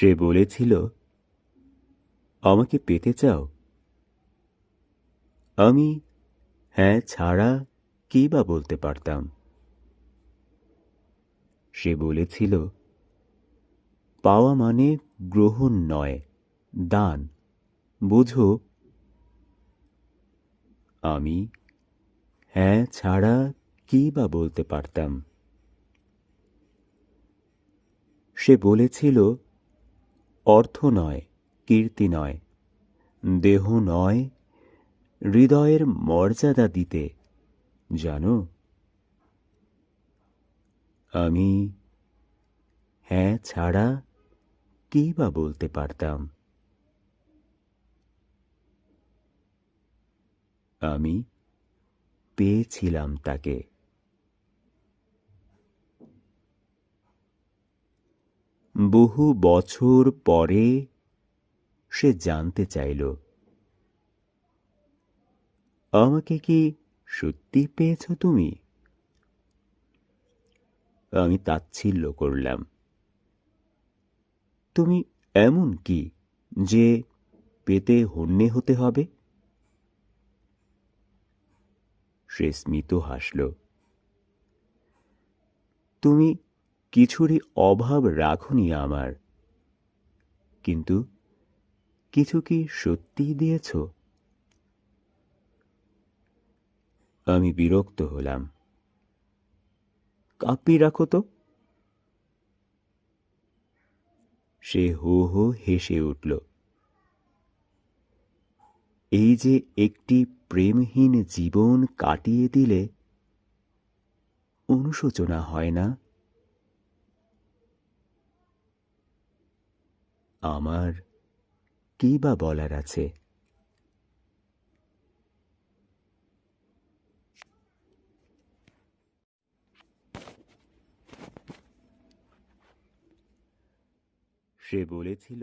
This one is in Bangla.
সে বলেছিল, আমাকে পেতে চাও? আমি হ্যাঁ ছাড়া কি বা বলতে পারতাম? সে বলেছিল, পাওয়া মানে গ্রহণ নয়, দান, বুঝো? আমি হ্যাঁ ছাড়া কি বা বলতে পারতাম? সে বলেছিল অর্থ নয়, কীর্তি নয়, দেহ নয়, হৃদয়ের মর্যাদা দিতে। জানো? আমি হ্যাঁ ছাড়া কি বা বলতে পারতাম? আমি পেয়েছিলাম তাকে। বহু বছর পরে সে জানতে চাইল, আমাকে কি সত্যি পেয়েছ তুমি? আমি তাচ্ছিল্য করলাম, তুমি এমন কি যে পেতে হন্যে হতে হবে? সে স্মিত হাসল, তুমি কিছুরই অভাব রাখনি আমার। কিন্তু কিছু কি সত্যি দিয়েছ? আমি বিরক্ত হলাম। কাপ্পি রাখো তো। সে হো হো হেসে উঠল। এই যে একটি প্রেমহীন জীবন কাটিয়ে দিলে, অনুশোচনা হয় না? আমার কী বা বলার আছে? সে বলেছিল